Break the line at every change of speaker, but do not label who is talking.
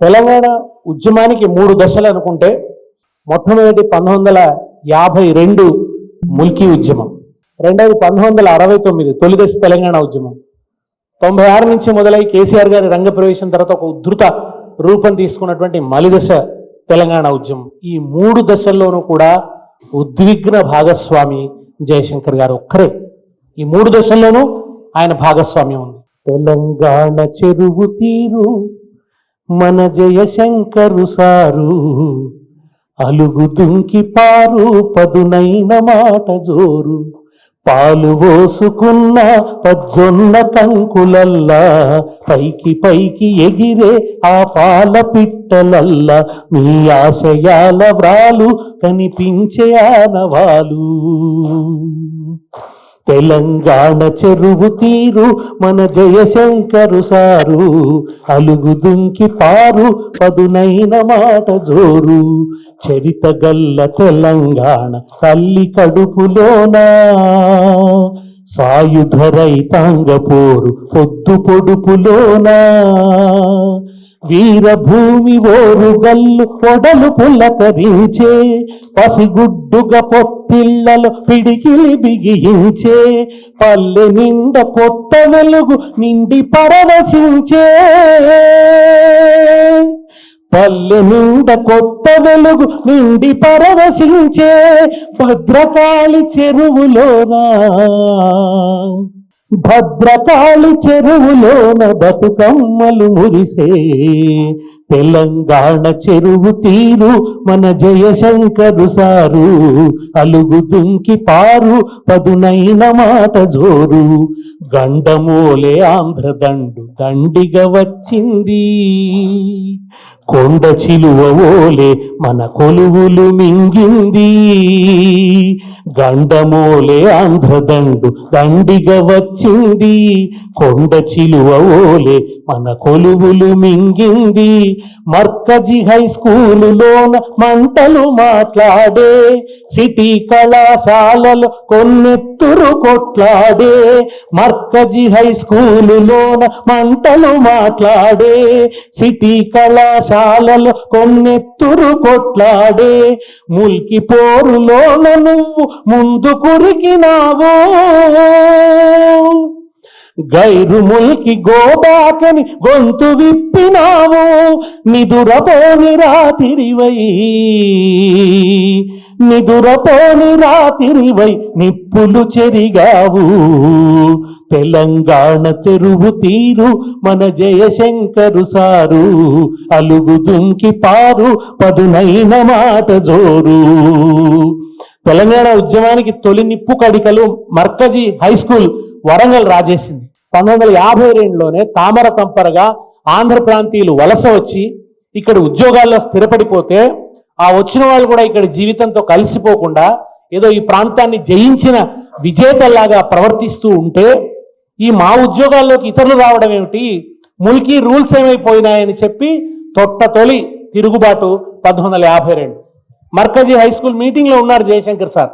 తెలంగాణ ఉద్యమానికి మూడు దశలు అనుకుంటే మొట్టమొదటి పంతొమ్మిది వందల యాభై రెండు ముల్కీ ఉద్యమం రెండవది పంతొమ్మిది వందల అరవై తొమ్మిది తొలిదశ తెలంగాణ ఉద్యమం తొంభై ఆరు నుంచి మొదలై కేసీఆర్ గారి రంగప్రవేశం తర్వాత ఒక ఉద్ధృత రూపం తీసుకున్నటువంటి మలిదశ తెలంగాణ ఉద్యమం. ఈ మూడు దశల్లోనూ కూడా ఉద్విగ్న భాగస్వామి జయశంకర్ గారు ఒక్కరే. ఈ మూడు దశల్లోనూ ఆయన భాగస్వామ్యం ఉంది. తెలంగాణ చెరువు తీరు మన జయశంకరు సారు అలుగు దుంకి పారు పదునైన మాట జోరు. పాలు పోసుకున్న పజ్జొన్న కంకులల్లా పైకి పైకి ఎగిరే ఆ పాల పిట్టలల్లా మీ ఆశయాల వ్రాలు కనిపించే ఆనవాలు. తెలంగాణ చెరువు తీరు మన జయశంకరు సారు. అలుగు దుంకి పారు పదునైన మాట జోరు. చరిత గల్ల తెలంగాణ తల్లి కడుపులోనా. సాయుధ రైతాంగ పోరు పొద్దు పొడుపులోనా. వీరభూమి ఓరుగల్లు పొడలు పుల్లకరించే పసిగుడ్డుగా పొత్తిళ్ళలో పిడికిలి బిగించే పల్లె నిండ కొత్త వెలుగు నిండి పరవశించే. పల్లె నిండ కొత్త వెలుగు నిండి పరవశించే భద్రకాళి చెరువులోనా? భద్రకాళి చెరువులోన బతుకమ్మలు మురిసే తెలంగాణ చెరువు తీరు మన జయశంకరు సారు. అలుగు దుంకి పారు పదునైన మాట జోరు. గండమూలే ఆంధ్రదండు దండిగా వచ్చింది. కొండ చిలువ ఓలే మన కొలువులు మింగింది. గండమోలే ఆంధ్రదండు దండిగా వచ్చింది. కొండ చిలువ ఓలే మన కొలువులు మింగింది. మర్కజి హై స్కూలులోన మంటలు మాట్లాడే సిటీ కళాశాలలు కొన్నెత్తురు కొట్లాడే మర్కజి హై స్కూలులోన మంటలు మాట్లాడే సిటీ కళాశాలలు కొన్నెత్తురు కొట్లాడే ముల్కి పోరులోన నువ్వు ముందు కురికినావో గైరుముల్కి గోబాకని గొంతు విప్పినావు నిదురపోని రాతిరివై. నిదురపోని రాతిరివై నిప్పులు చెరిగావు. తెలంగాణ చెరువు తీరు మన జయశంకరు సారు అలుగు దుంకి పారు పదునైన మాట జోరు. తెలంగాణ ఉద్యమానికి తొలి నిప్పు కడికలు మర్కజీ హై స్కూల్ వరంగల్ రాజేసింది. పంతొమ్మిది వందల యాభై రెండులోనే తామర తంపరగా ఆంధ్ర ప్రాంతీయులు వలస వచ్చి ఇక్కడ ఉద్యోగాల్లో స్థిరపడిపోతే ఆ వచ్చిన వాళ్ళు కూడా ఇక్కడ జీవితంతో కలిసిపోకుండా ఏదో ఈ ప్రాంతాన్ని జయించిన విజేతల్లాగా ప్రవర్తిస్తూ ఉంటే ఈ మా ఉద్యోగాల్లోకి ఇతరులు రావడం ఏమిటి? ముల్కీ రూల్స్ ఏమైపోయినాయని చెప్పి తొట్ట తొలి తిరుగుబాటు పంతొమ్మిది వందల యాభై రెండు. మర్కజీ హై స్కూల్ మీటింగ్లో ఉన్నారు జయశంకర్ సార్.